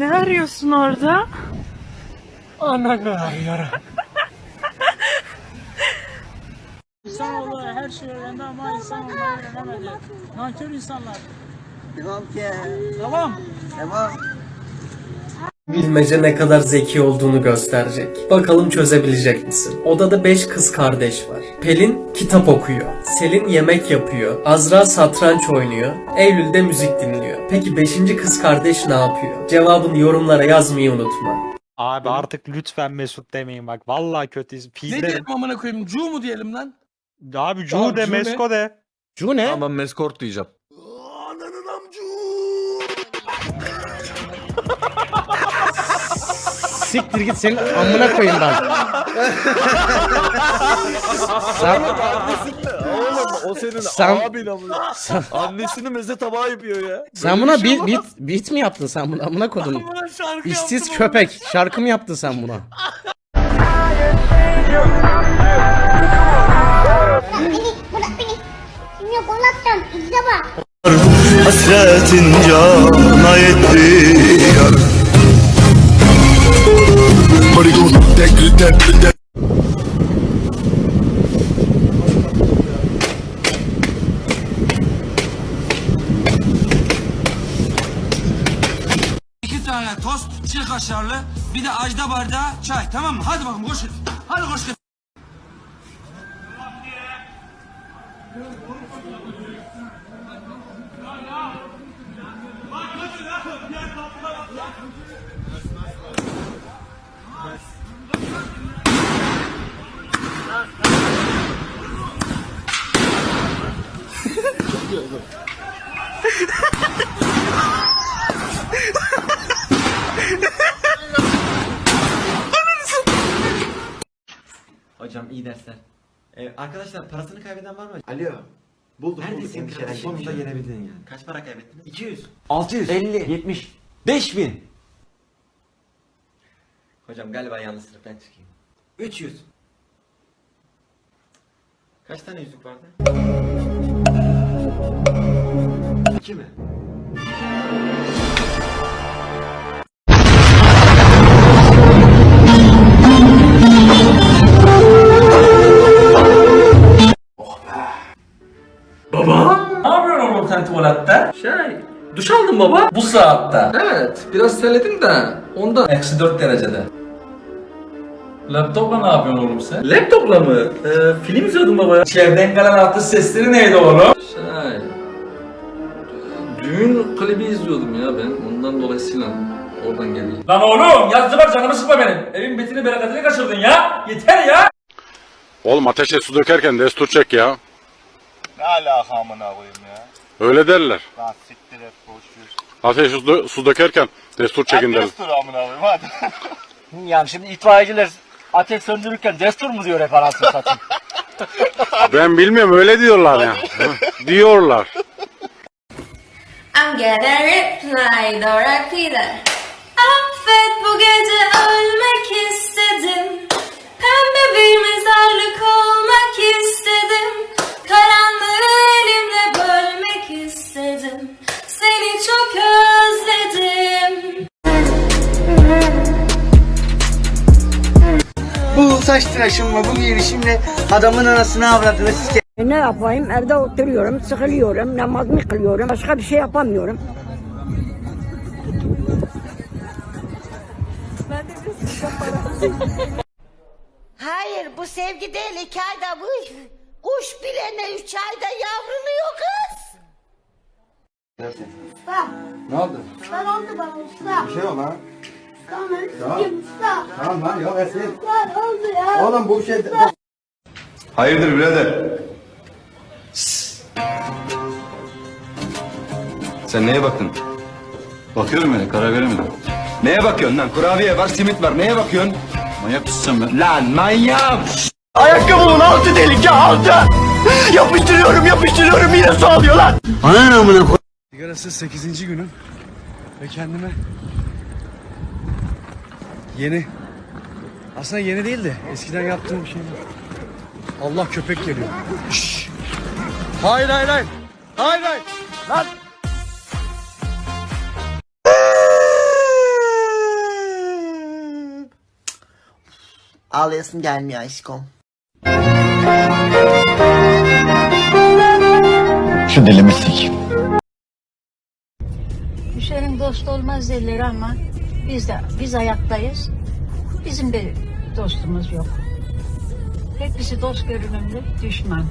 Ne arıyorsun orada? Ananı arıyorum. İnsanoğlu her şeyi öğrendi ama insan olmayı öğrenemedi. Nankör insanlar. Devam ki. Tamam. Devam. Bilmece ne kadar zeki olduğunu gösterecek. Bakalım çözebilecek misin? Odada 5 kız kardeş var. Pelin kitap okuyor. Selin yemek yapıyor. Azra satranç oynuyor. Eylül de müzik dinliyor. Peki 5. kız kardeş ne yapıyor? Cevabını yorumlara yazmayı unutma. Abi artık lütfen Mesut demeyin bak. Vallahi kötüyüz. Ne diyelim amına koyayım? Cu mu diyelim lan? Abi Cu de Cu ne? Mesko de. Cu ne? Tamam meskort diyeceğim. Siktir git senin amına koyayım ben. sen, Oğlum o senin Sen- abin amına. Annesini meze tabağı yapıyor ya. sen buna beat, beat, beat mi yaptın sen buna amına kodum? İşsiz köpek. Şarkı mı yaptın sen buna? Beni bırak beni. Şimdi yok anlatacağım. İzle bak. Hasretin cana yetti İki tane tost, çiğ kaşarlı, bir de ajda bardağı çay. Tamam mı? Hadi bakalım koşun. Hadi koş. Hocam iyi dersler. Ee, arkadaşlar parasını kaybeden var mı? Alo. Buldum Neredesin buldum. kardeşim? Sonunda yenebildin yani. Kaç para kaybettiniz? 200. 600. 50. 70. 5000. Hocam galiba yanlış sınıftan çıkayım. 300. Kaç tane yüzük vardı? 2 mi? Ne yapıyorsun oğlum sen tuvalette? Şey, duş aldım baba. Bu saatte. Evet, biraz terledim de ondan. Eksi 4 derecede. Laptopla ne yapıyorsun oğlum sen? Laptopla mı? Ee, film izliyordum baba. İçeriden gelen atış sesleri neydi oğlum? Şey, düğün klibi izliyordum ya ben. Ondan dolayısıyla oradan geliyor. Lan oğlum yazdı var canımı sıkma benim. Evin betini bereketini kaçırdın ya. Yeter ya. Oğlum ateşe su dökerken destur çek ya. Ne alaka amına koyayım ya. Öyle derler. Lan siktir et boş ver. Ateşe su, dö- su dökerken destur çekin derler. Destur amına koyayım hadi. Yani şimdi itfaiyeciler ateş söndürürken destur mu diyor hep anasını satayım. Ben bilmiyorum öyle diyorlar ya. diyorlar. I'm gonna reply Dora Peter. Seni çok özledim. Bu saç tıraşımla bu girişimle adamın anasını avradını sike. Ne yapayım? Evde oturuyorum, sıkılıyorum, namazımı kılıyorum. Başka bir şey yapamıyorum. Hayır bu sevgi değil. iki ayda bu. Kuş bile ne üç ayda yavruluyor kız. Usta. Ne oldu? Ben oldu bana usta. Bir şey yok lan. Tamam. Tamam. Usta. Tamam lan yok Esin. Lan oldu ya. Oğlum bu şey... Hayırdır birader? Sen neye baktın? Bakıyorum öyle karar veremedim. Neye bakıyorsun lan? Kurabiye var, simit var. Neye bakıyorsun? Manyak mısın sen be? Lan manyak! Ayakkabımın altı delik ya altı. Yapıştırıyorum yapıştırıyorum yine su alıyor lan. Anan amına koy. Sigarasız 8. günüm ve kendime yeni aslında yeni değil de eskiden yaptığım şey. Allah köpek geliyor. Şşş. Hayır hayır hayır. Hayır hayır. Lan. Ağlayasım gelmiyor aşkım. Şu dilimi sikeyim. Dost olmaz derler ama biz de biz ayaktayız. Bizim de dostumuz yok. Hepsi dost görünümlü düşman.